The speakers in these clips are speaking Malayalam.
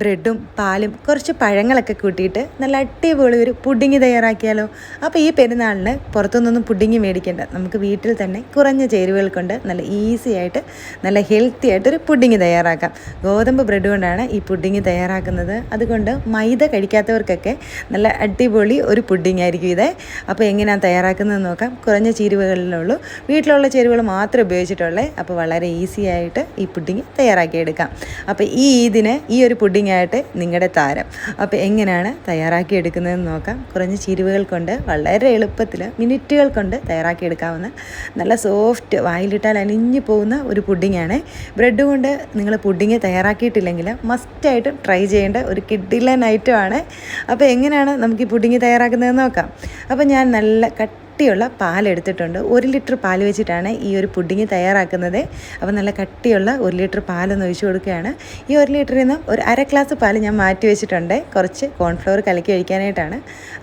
ബ്രെഡും പാലും കുറച്ച് പഴങ്ങളൊക്കെ കൂട്ടിയിട്ട് നല്ല അടിപൊളി ഒരു പുഡിങ് തയ്യാറാക്കിയാലോ. അപ്പോൾ ഈ പെരുന്നാളിന് പുറത്തുനിന്നൊന്നും പുഡിങ് മേടിക്കേണ്ട. നമുക്ക് വീട്ടിൽ തന്നെ കുറഞ്ഞ ചേരുവകൾ കൊണ്ട് നല്ല ഈസി ആയിട്ട് നല്ല ഹെൽത്തി ആയിട്ടൊരു പുഡിങ് തയ്യാറാക്കാം. ഗോതമ്പ് ബ്രെഡ് കൊണ്ടാണ് ഈ പുഡിങ് തയ്യാറാക്കുന്നത്. അതുകൊണ്ട് മൈദ കഴിക്കാത്തവർക്കൊക്കെ നല്ല അടിപൊളി ഒരു പുഡിങ് ആയിരിക്കും ഇത്. അപ്പോൾ എങ്ങനെയാണ് തയ്യാറാക്കുന്നതെന്ന് നോക്കാം. കുറഞ്ഞ ചേരുവകളിലുള്ളൂ വീട്ടിലുള്ള ചേരുവകൾ മാത്രമേ ഉപയോഗിച്ചിട്ടുള്ളൂ. അപ്പോൾ വളരെ ഈസി ആയിട്ട് ഈ പുഡിങ് തയ്യാറാക്കിയെടുക്കാം. അപ്പോൾ ഈ ഇതിന് ഈ ഒരു പുഡിങ് ആയിട്ട് നിങ്ങളുടെ താരം. അപ്പോൾ എങ്ങനെയാണ് തയ്യാറാക്കി എടുക്കുന്നതെന്ന് നോക്കാം. കുറഞ്ഞ ചിരിവുകൾ കൊണ്ട് വളരെ എളുപ്പത്തിൽ മിനിറ്റുകൾ കൊണ്ട് തയ്യാറാക്കി എടുക്കാവുന്ന നല്ല സോഫ്റ്റ് വായിലിട്ടാൽ അലിഞ്ഞു പോകുന്ന ഒരു പുഡിങ്ങാണ് ബ്രെഡ് കൊണ്ട് നിങ്ങൾ പുഡിങ് തയ്യാറാക്കിയിട്ടില്ലെങ്കിൽ മസ്റ്റായിട്ട് ട്രൈ ചെയ്യേണ്ട ഒരു കിഡിലൻ ഐറ്റമാണ് അപ്പോൾ എങ്ങനെയാണ് നമുക്ക് ഈ പുഡിങ് തയ്യാറാക്കുന്നതെന്ന് നോക്കാം. അപ്പോൾ ഞാൻ നല്ല കട്ടിയുള്ള പാലെടുത്തിട്ടുണ്ട് ഒരു ലിറ്റർ പാൽ വെച്ചിട്ടാണ് ഈ ഒരു പുഡിങ് തയ്യാറാക്കുന്നത്. അപ്പോൾ നല്ല കട്ടിയുള്ള ഒരു ലിറ്റർ പാലൊന്ന് ഒഴിച്ചു കൊടുക്കുകയാണ്. ഈ ഒരു ലിറ്ററിൽ നിന്ന് ഒരു അര ഗ്ലാസ് പാൽ ഞാൻ മാറ്റി വെച്ചിട്ടുണ്ട്. കുറച്ച് കോൺഫ്ലവർ കലക്കി ഒഴിക്കാനായിട്ടാണ്.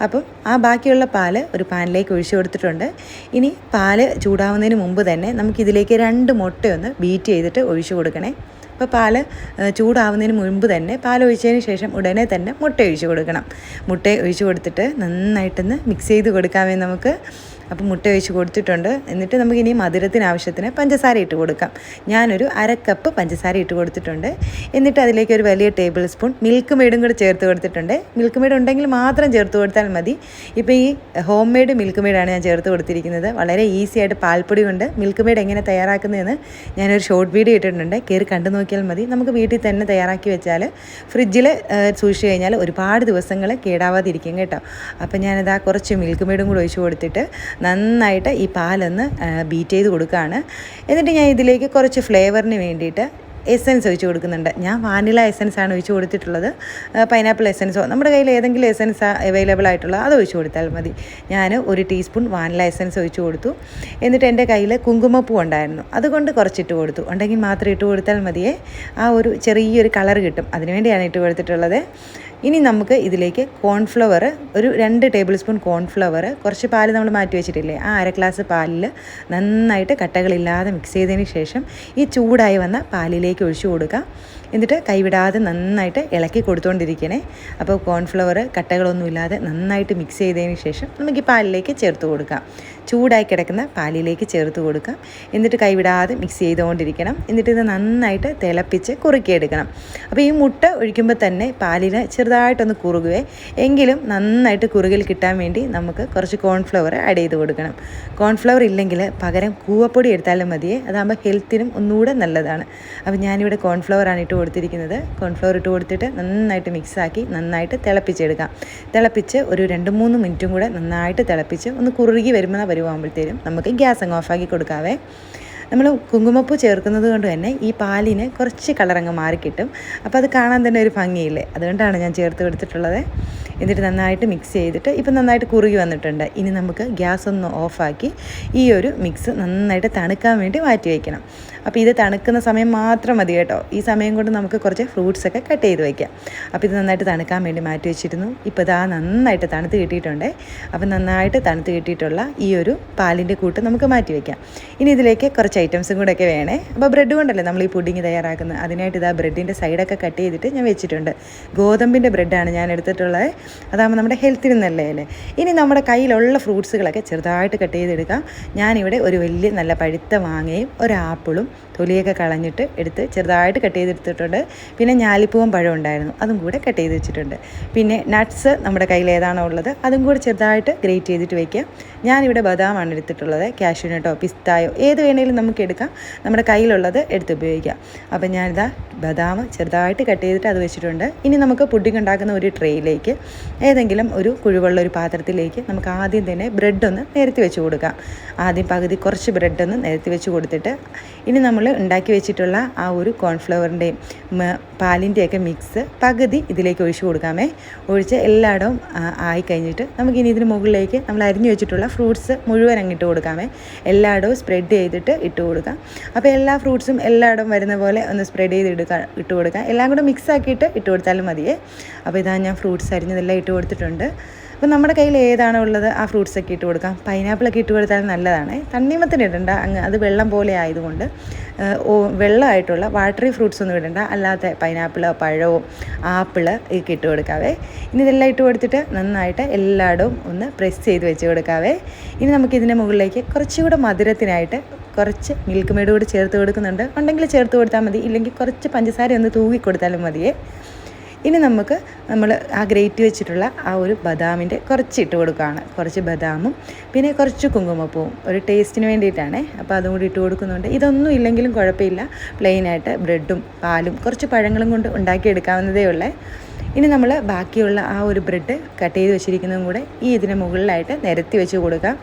അപ്പം ആ ബാക്കിയുള്ള പാൽ ഒരു പാനിലേക്ക് ഒഴിച്ചു കൊടുത്തിട്ടുണ്ട്. ഇനി പാൽ ചൂടാവുന്നതിന് മുമ്പ് തന്നെ നമുക്കിതിലേക്ക് രണ്ട് മുട്ടയൊന്ന് ബീറ്റ് ചെയ്തിട്ട് ഒഴിച്ചു കൊടുക്കണേ. അപ്പോൾ പാൽ ചൂടാവുന്നതിന് മുൻപ് തന്നെ പാൽ ഒഴിച്ചതിന് ശേഷം ഉടനെ തന്നെ മുട്ട ഒഴിച്ച് കൊടുക്കണം. മുട്ട ഒഴിച്ച് കൊടുത്തിട്ട് നന്നായിട്ടൊന്ന് മിക്സ് ചെയ്ത് കൊടുക്കാമേ നമുക്ക്. അപ്പോൾ മുട്ട ഒഴിച്ച് കൊടുത്തിട്ടുണ്ട്. എന്നിട്ട് നമുക്ക് ഇനി മധുരത്തിന് ആവശ്യത്തിന് പഞ്ചസാര ഇട്ട് കൊടുക്കാം. ഞാനൊരു അര കപ്പ് പഞ്ചസാര ഇട്ട് കൊടുത്തിട്ടുണ്ട്. എന്നിട്ട് അതിലേക്ക് ഒരു വലിയ ടേബിൾ സ്പൂൺ മിൽക്ക് മെയ്ഡും കൂടെ ചേർത്ത് കൊടുത്തിട്ടുണ്ട്. മിൽക്ക് മെയ്ഡ് ഉണ്ടെങ്കിൽ മാത്രം ചേർത്ത് കൊടുത്താൽ മതി. ഇപ്പോൾ ഈ ഹോം മെയ്ഡ് മിൽക്ക് മെയ്ഡാണ് ഞാൻ ചേർത്ത് കൊടുത്തിരിക്കുന്നത്. വളരെ ഈസി ആയിട്ട് പാൽപ്പൊടി കൊണ്ട് മിൽക്ക് മെയ്ഡ് എങ്ങനെ തയ്യാറാക്കുന്നതെന്ന് ഞാനൊരു ഷോർട്ട് വീഡിയോ ഇട്ടിട്ടുണ്ട്. കയറി കണ്ടു നോക്കിയാൽ മതി. നമുക്ക് വീട്ടിൽ തന്നെ തയ്യാറാക്കി വെച്ചാൽ ഫ്രിഡ്ജിൽ സൂക്ഷിച്ച് കഴിഞ്ഞാൽ ഒരുപാട് ദിവസങ്ങൾ കേടാവാതിരിക്കും കേട്ടോ. അപ്പോൾ ഞാനിതാ കുറച്ച് മിൽക്ക് മെയ്ഡും കൂടെ ഒഴിച്ച് കൊടുത്തിട്ട് നന്നായിട്ട് ഈ പാലൊന്ന് ബീറ്റ് ചെയ്ത് കൊടുക്കുകയാണ് എന്നിട്ട് ഞാൻ ഇതിലേക്ക് കുറച്ച് ഫ്ലേവറിന് വേണ്ടിയിട്ട് എസൻസ് ഒഴിച്ച് കൊടുക്കുന്നുണ്ട്. ഞാൻ വാനില എസൻസ് ആണ് ഒഴിച്ച് കൊടുത്തിട്ടുള്ളത്. പൈനാപ്പിൾ എസൻസോ നമ്മുടെ കയ്യിൽ ഏതെങ്കിലും എസൻസ് അവൈലബിൾ ആയിട്ടുള്ള അത് ഒഴിച്ച് കൊടുത്താൽ മതി. ഞാൻ ഒരു ടീസ്പൂൺ വാനില എസൻസ് ഒഴിച്ച് കൊടുത്തു. എന്നിട്ട് എന്റെ കയ്യിൽ കുങ്കുമപ്പൂ ഉണ്ടായിരുന്നു. അതുകൊണ്ട് കുറച്ചിട്ട് കൊടുത്തു. ഉണ്ടെങ്കിൽ മാത്രം ഇട്ട് കൊടുത്താൽ മതിയേ. ആ ഒരു ചെറിയൊരു കളർ കിട്ടും. അതിനുവേണ്ടിയാണ് ഇട്ട് കൊടുത്തിട്ടുള്ളത്. ഇനി നമുക്ക് ഇതിലേക്ക് കോൺഫ്ലവർ ഒരു രണ്ട് ടേബിൾ സ്പൂൺ കോൺഫ്ലവർ കുറച്ച് പാൽ നമ്മൾ മാറ്റി വെച്ചിട്ടില്ലേ? ആ അര ഗ്ലാസ് പാലിൽ നന്നായിട്ട് കട്ടകളില്ലാതെ മിക്സ് ചെയ്തതിന് ശേഷം ഈ ചൂടായി വന്ന പാലിലേക്ക് ഒഴിച്ചു കൊടുക്കുക എന്നിട്ട് കൈവിടാതെ നന്നായിട്ട് ഇളക്കി കൊടുത്തുകൊണ്ടിരിക്കണേ അപ്പോൾ കോൺഫ്ലവർ കട്ടകളൊന്നുമില്ലാതെ നന്നായിട്ട് മിക്സ് ചെയ്തതിന് ശേഷം നമുക്ക് ഈ പാലിലേക്ക് ചേർത്ത് കൊടുക്കാം. ചൂടായി കിടക്കുന്ന പാലിലേക്ക് ചേർത്ത് കൊടുക്കാം. എന്നിട്ട് കൈവിടാതെ മിക്സ് ചെയ്തുകൊണ്ടിരിക്കണം. എന്നിട്ട് ഇത് നന്നായിട്ട് തിളപ്പിച്ച് കുറുക്കിയെടുക്കണം. അപ്പോൾ ഈ മുട്ട ഒഴിക്കുമ്പോൾ തന്നെ പാലിന് ചെറുതായിട്ടൊന്ന് കുറുകുവേ. എങ്കിലും നന്നായിട്ട് കുറുകിൽ കിട്ടാൻ വേണ്ടി നമുക്ക് കുറച്ച് കോൺഫ്ലവർ ആഡ് ചെയ്ത് കൊടുക്കണം. കോൺഫ്ലവർ ഇല്ലെങ്കിൽ പകരം കൂവപ്പൊടി എടുത്താലും മതിയേ. അതാകുമ്പോൾ ഹെൽത്തിനും ഒന്നുകൂടെ നല്ലതാണ്. അപ്പോൾ ഞാനിവിടെ കോൺഫ്ലവറാണ് ഇട്ട് കൊടുത്തിരിക്കുന്നത്. കോൺഫ്ലവർ ഇട്ട് കൊടുത്തിട്ട് നന്നായിട്ട് മിക്സാക്കി നന്നായിട്ട് തിളപ്പിച്ചെടുക്കാം. തിളപ്പിച്ച് ഒരു രണ്ട് മൂന്ന് മിനിറ്റും കൂടെ നന്നായിട്ട് തിളപ്പിച്ച് ഒന്ന് കുറുകി വരുന്ന വരുവാകുമ്പോഴത്തേനും നമുക്ക് ഗ്യാസ് അങ്ങ് ഓഫാക്കി കൊടുക്കാവേ. നമ്മൾ കുങ്കുമപ്പൂ ചേർക്കുന്നത് കൊണ്ട് തന്നെ ഈ പാലിന് കുറച്ച് കളറങ്ങ് മാറിക്കിട്ടും. അപ്പോൾ അത് കാണാൻ തന്നെ ഒരു ഭംഗിയില്ലേ? അതുകൊണ്ടാണ് ഞാൻ ചേർത്ത് കൊടുത്തിട്ടുള്ളത്. എന്നിട്ട് നന്നായിട്ട് മിക്സ് ചെയ്തിട്ട് ഇപ്പം നന്നായിട്ട് കുറുകി വന്നിട്ടുണ്ട്. ഇനി നമുക്ക് ഗ്യാസ് ഒന്ന് ഓഫാക്കി ഈ ഒരു മിക്സ് നന്നായിട്ട് തണുക്കാൻ വേണ്ടി മാറ്റി വയ്ക്കണം അപ്പോൾ ഇത് തണുക്കുന്ന സമയം മാത്രം മതി കേട്ടോ. ഈ സമയം കൊണ്ട് നമുക്ക് കുറച്ച് ഫ്രൂട്ട്സൊക്കെ കട്ട് ചെയ്ത് വയ്ക്കാം അപ്പോൾ ഇത് നന്നായിട്ട് തണുക്കാൻ വേണ്ടി മാറ്റി വെച്ചിരുന്നു. ഇപ്പോൾ ഇതാ നന്നായിട്ട് തണുത്ത് കിട്ടിയിട്ടുണ്ട്. അപ്പോൾ നന്നായിട്ട് തണുത്ത് കിട്ടിയിട്ടുള്ള ഈ ഒരു പാലിന്റെ കൂട്ട് നമുക്ക് മാറ്റി വയ്ക്കാം ഇനി ഇതിലേക്ക് കുറച്ച് ഐറ്റംസും കൂടെ ഒക്കെ വേണേ. അപ്പോൾ ബ്രെഡ് കൊണ്ടല്ലേ നമ്മൾ ഈ പുഡിങ് തയ്യാറാക്കുന്നത്? അതിനായിട്ട് ഇതാ ബ്രെഡിന്റെ സൈഡൊക്കെ കട്ട് ചെയ്തിട്ട് ഞാൻ വെച്ചിട്ടുണ്ട്. ഗോതമ്പിന്റെ ബ്രെഡാണ് ഞാൻ എടുത്തിട്ടുള്ളത്. അതാകുമ്പോൾ നമ്മുടെ ഹെൽത്തിന് നല്ലതല്ലേ? ഇനി നമ്മുടെ കയ്യിലുള്ള ഫ്രൂട്ട്സുകളൊക്കെ ചെറുതായിട്ട് കട്ട് ചെയ്തെടുക്കാം. ഞാനിവിടെ ഒരു വലിയ നല്ല പഴുത്ത മാങ്ങയും ഒരു ആപ്പിളും തൊലിയൊക്കെ കളഞ്ഞിട്ട് എടുത്ത് ചെറുതായിട്ട് കട്ട് ചെയ്തെടുത്തിട്ടുണ്ട്. പിന്നെ ഞാലിപ്പൂവൻ പഴം ഉണ്ടായിരുന്നു അതും കൂടെ കട്ട് ചെയ്ത് വെച്ചിട്ടുണ്ട്. പിന്നെ നട്ട്സ് നമ്മുടെ കയ്യിൽ ഏതാണോ ഉള്ളത് അതും കൂടെ ചെറുതായിട്ട് ഗ്രേറ്റ് ചെയ്തിട്ട് വയ്ക്കുക ഞാനിവിടെ ബദാമാണ് എടുത്തിട്ടുള്ളത്. കാഷ്യൂനട്ടോ പിസ്തായോ ഏത് വേണേലും നമുക്ക് എടുക്കാം. നമ്മുടെ കയ്യിലുള്ളത് എടുത്ത് ഉപയോഗിക്കാം. അപ്പം ഞാനിതാ ബദാം ചെറുതായിട്ട് കട്ട് ചെയ്തിട്ട് അത് വെച്ചിട്ടുണ്ട്. ഇനി നമുക്ക് പുഡിംഗ് ഉണ്ടാക്കുന്ന ഒരു ട്രേയിലേക്ക് ഏതെങ്കിലും ഒരു കുഴിവുള്ള ഒരു പാത്രത്തിലേക്ക് നമുക്ക് ആദ്യം തന്നെ ബ്രെഡ് നിരത്തി വെച്ച് കൊടുക്കാം. ആദ്യം പകുതി കുറച്ച് ബ്രെഡ് നിരത്തി വെച്ച് കൊടുത്തിട്ട് ഇനി നമ്മൾ ഉണ്ടാക്കി വെച്ചിട്ടുള്ള ആ ഒരു കോൺഫ്ലവറിന്റെയും പാലിന്റെയൊക്കെ മിക്സ് പകുതി ഇതിലേക്ക് ഒഴിച്ചു കൊടുക്കാമേ. ഒഴിച്ച് എല്ലായിടവും ആയി കഴിഞ്ഞിട്ട് നമുക്കിനി ഇതിന് മുകളിലേക്ക് നമ്മൾ അരിഞ്ഞു വെച്ചിട്ടുള്ള ഫ്രൂട്ട്സ് മുഴുവൻ അങ്ങിട്ട് കൊടുക്കാമേ. എല്ലായിടവും സ്പ്രെഡ് ചെയ്തിട്ട് ഇട്ട് കൊടുക്കാം. അപ്പോൾ എല്ലാ ഫ്രൂട്ട്സും എല്ലായിടവും വരുന്ന പോലെ ഒന്ന് സ്പ്രെഡ് ചെയ്ത് എടുക്കാം ഇട്ട് കൊടുക്കാം. എല്ലാം കൂടെ മിക്സ് ആക്കിയിട്ട് ഇട്ട് കൊടുത്താലും മതിയേ. അപ്പോൾ ഇതാ ഞാൻ ഫ്രൂട്ട്സ് അരിഞ്ഞതെല്ലാം ഇട്ട് കൊടുത്തിട്ടുണ്ട്. അപ്പോൾ നമ്മുടെ കയ്യിൽ ഏതാണോ ഉള്ളത് ആ ഫ്രൂട്ട്സൊക്കെ ഇട്ട് കൊടുക്കാം. പൈനാപ്പിളൊക്കെ ഇട്ട് കൊടുത്താൽ നല്ലതാണ്. തണ്ണിമത്തിന് ഇടണ്ട അങ്ങ് അത് വെള്ളം പോലെ ആയതുകൊണ്ട് വെള്ളമായിട്ടുള്ള വാട്ടറി ഫ്രൂട്ട്സ് ഒന്നും ഇടണ്ട. അല്ലാത്ത പൈനാപ്പിൾ പഴവും ആപ്പിൾ ഒക്കെ ഇട്ട് കൊടുക്കാവേ. ഇനി ഇതെല്ലാം ഇട്ട് കൊടുത്തിട്ട് നന്നായിട്ട് എല്ലായിടവും ഒന്ന് പ്രസ് ചെയ്ത് വെച്ച് കൊടുക്കാവേ. ഇനി നമുക്ക് ഇതിന്റെ മുകളിലേക്ക് കുറച്ചുകൂടെ മധുരത്തിനായിട്ട് കുറച്ച് മിൽക്ക് മെയ്ഡ് കൂടി ചേർത്ത് കൊടുക്കുന്നുണ്ട്. ഉണ്ടെങ്കിൽ ചേർത്ത് കൊടുത്താൽ മതി. ഇല്ലെങ്കിൽ കുറച്ച് പഞ്ചസാര ഒന്ന് തൂവി കൊടുത്താലും മതിയേ. ഇനി നമുക്ക് നമ്മൾ ആ ഗ്രേറ്റ് വെച്ചിട്ടുള്ള ആ ഒരു ബദാമിന്റെ കുറച്ച് ഇട്ട് കൊടുക്കുകയാണ്. കുറച്ച് ബദാമും പിന്നെ കുറച്ച് കുങ്കുമപ്പൂവും. ഒരു ടേസ്റ്റിന് വേണ്ടിയിട്ടാണേ. അപ്പോൾ അതും കൂടി ഇട്ട് കൊടുക്കുന്നുണ്ട്. ഇതൊന്നും ഇല്ലെങ്കിലും കുഴപ്പമില്ല. പ്ലെയിനായിട്ട് ബ്രെഡും പാലും കുറച്ച് പഴങ്ങളും കൊണ്ട് ഉണ്ടാക്കിയെടുക്കാവുന്നതേ ഉള്ളേ. ഇനി നമ്മൾ ബാക്കിയുള്ള ആ ഒരു ബ്രെഡ് കട്ട് ചെയ്ത് വെച്ചിരിക്കുന്നതും കൂടെ ഈ ഇതിന് മുകളിലായിട്ട് നിരത്തി വെച്ച് കൊടുക്കാം.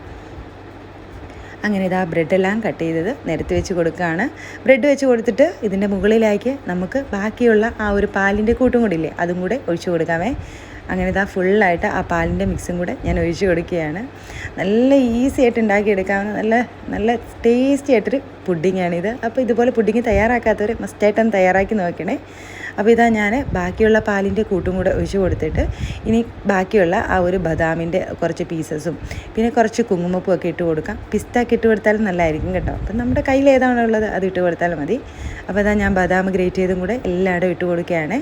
അങ്ങനെ ഇതാ ബ്രെഡെല്ലാം കട്ട് ചെയ്തത് നിരത്തി വെച്ച് കൊടുക്കുകയാണ്. ബ്രെഡ് വെച്ച് കൊടുത്തിട്ട് ഇതിന്റെ മുകളിലേക്ക് നമുക്ക് ബാക്കിയുള്ള ആ ഒരു പാലിന്റെ കൂട്ടും കൂടി ഇല്ലേ അതും കൂടെ ഒഴിച്ചു കൊടുക്കാമേ. അങ്ങനെ ഇതാ ഫുള്ളായിട്ട് ആ പാലിന്റെ മിക്സും കൂടെ ഞാൻ ഒഴിച്ചു കൊടുക്കുകയാണ്. നല്ല ഈസി ആയിട്ട് ഉണ്ടാക്കിയെടുക്കാവുന്ന നല്ല നല്ല ടേസ്റ്റി ആയിട്ടൊരു പുഡിങ്ങാണിത് അപ്പോൾ ഇതുപോലെ പുഡിങ് തയ്യാറാക്കാത്തവർ മസ്റ്റായിട്ടൊന്ന് തയ്യാറാക്കി നോക്കണേ. അപ്പോൾ ഇതാ ഞാൻ ബാക്കിയുള്ള പാലിന്റെ കൂട്ടും കൂടെ ഒഴിച്ചു കൊടുത്തിട്ട് ഇനി ബാക്കിയുള്ള ആ ഒരു ബദാമിന്റെ കുറച്ച് പീസസും പിന്നെ കുറച്ച് കുങ്കുമപ്പൂ ഒക്കെ ഇട്ട് കൊടുക്കാം. പിസ്താക്ക് ഇട്ട് കൊടുത്താലും നല്ലതായിരിക്കും കേട്ടോ. അപ്പം നമ്മുടെ കയ്യിൽ ഏതാണുള്ളത് അത് ഇട്ട് കൊടുത്താലും മതി. അപ്പോൾ ഇതാ ഞാൻ ബദാം ഗ്രേറ്റ് ചെയ്തും കൂടെ എല്ലായിടും ഇട്ട് കൊടുക്കുകയാണ്.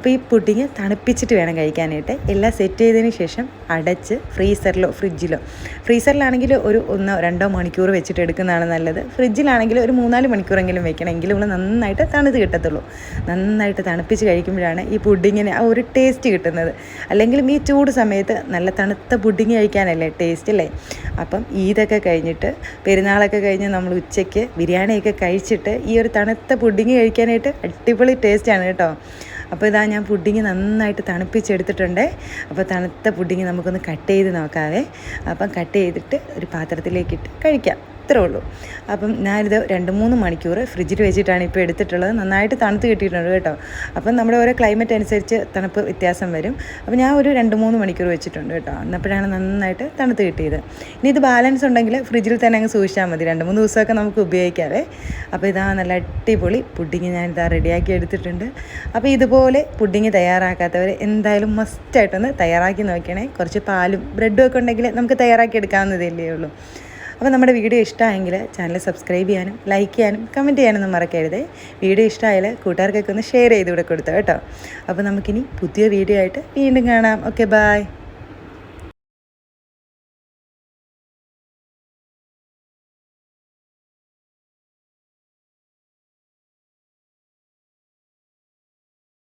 അപ്പോൾ ഈ പുഡിങ് തണുപ്പിച്ചിട്ട് വേണം കഴിക്കാനായിട്ട്. എല്ലാം സെറ്റ് ചെയ്തതിന് ശേഷം അടച്ച് ഫ്രീസറിലോ ഫ്രിഡ്ജിലോ. ഫ്രീസറിലാണെങ്കിൽ ഒരു ഒന്നോ രണ്ടോ മണിക്കൂർ വെച്ചിട്ട് എടുക്കുന്നതാണ് നല്ലത്. ഫ്രിഡ്ജിലാണെങ്കിൽ ഒരു മൂന്നാൽ മണിക്കൂറെങ്കിലും വെക്കണം എങ്കിലും നമ്മൾ നന്നായിട്ട് തണുത്ത് കിട്ടത്തുള്ളൂ. നന്നായിട്ട് തണുപ്പിച്ച് കഴിക്കുമ്പോഴാണ് ഈ പുഡിങ്ങിന് ആ ഒരു ടേസ്റ്റ് കിട്ടുന്നത്. അല്ലെങ്കിലും ഈ ചൂട് സമയത്ത് നല്ല തണുത്ത പുഡിങ് കഴിക്കാനല്ലേ ടേസ്റ്റ് അല്ലേ? അപ്പം ഈദൊക്കെ കഴിഞ്ഞിട്ട് പെരുന്നാളൊക്കെ കഴിഞ്ഞ് നമ്മൾ ഉച്ചയ്ക്ക് ബിരിയാണിയൊക്കെ കഴിച്ചിട്ട് ഈ ഒരു തണുത്ത പുഡിങ് കഴിക്കാനായിട്ട് അടിപൊളി ടേസ്റ്റാണ് കേട്ടോ. അപ്പോൾ ഇതാ ഞാൻ പുഡിങ് നന്നായിട്ട് തണുപ്പിച്ചെടുത്തിട്ടുണ്ട്. അപ്പോൾ തണുത്ത പുഡിങ് നമുക്കൊന്ന് കട്ട് ചെയ്ത് നോക്കാവേ. അപ്പം കട്ട് ചെയ്തിട്ട് ഒരു പാത്രത്തിലേക്കിട്ട് കഴിക്കാം. ഇത്രേ ഉള്ളൂ. അപ്പം ഞാനിത് രണ്ട് മൂന്ന് മണിക്കൂർ ഫ്രിഡ്ജിൽ വെച്ചിട്ടാണ് ഇപ്പോൾ എടുത്തിട്ടുള്ളത്. നന്നായിട്ട് തണുത്ത് കിട്ടിയിട്ടുണ്ട് കേട്ടോ. അപ്പം നമ്മുടെ ഓരോ ക്ലൈമറ്റ് അനുസരിച്ച് തണുപ്പ് വ്യത്യാസം വരും. അപ്പം ഞാൻ ഒരു രണ്ട് മൂന്ന് മണിക്കൂർ വെച്ചിട്ടുണ്ട് കേട്ടോ. എന്നപ്പോഴാണ് നന്നായിട്ട് തണുത്ത് കിട്ടിയത്. ഇനി ഇത് ബാലൻസ് ഉണ്ടെങ്കിൽ ഫ്രിഡ്ജിൽ തന്നെ അങ്ങ് സൂക്ഷിച്ചാൽ മതി. രണ്ട് മൂന്ന് ദിവസമൊക്കെ നമുക്ക് ഉപയോഗിക്കാവേ. അപ്പോൾ ഇതാ നല്ല അടിപൊളി പുഡിങ് ഞാനിതാ റെഡിയാക്കി എടുത്തിട്ടുണ്ട്. അപ്പോൾ ഇതുപോലെ പുഡിങ് തയ്യാറാക്കാത്തവർ എന്തായാലും മസ്റ്റായിട്ടൊന്ന് തയ്യാറാക്കി നോക്കണേ കുറച്ച് പാലും ബ്രെഡും ഒക്കെ ഉണ്ടെങ്കിൽ നമുക്ക് തയ്യാറാക്കി എടുക്കാവുന്നതല്ലേ ഉള്ളൂ. അപ്പോൾ നമ്മുടെ വീഡിയോ ഇഷ്ടമായെങ്കിൽ ചാനൽ സബ്സ്ക്രൈബ് ചെയ്യാനും ലൈക്ക് ചെയ്യാനും കമന്റ് ചെയ്യാനൊന്നും മറക്കരുത്. വീഡിയോ ഇഷ്ടമായാൽ കൂട്ടുകാർക്കൊക്കെ ഒന്ന് ഷെയർ ചെയ്ത് ഇവിടെ കൊടുത്തോ കേട്ടോ. അപ്പോൾ നമുക്കിനി പുതിയ വീഡിയോ ആയിട്ട് വീണ്ടും കാണാം. Okay bye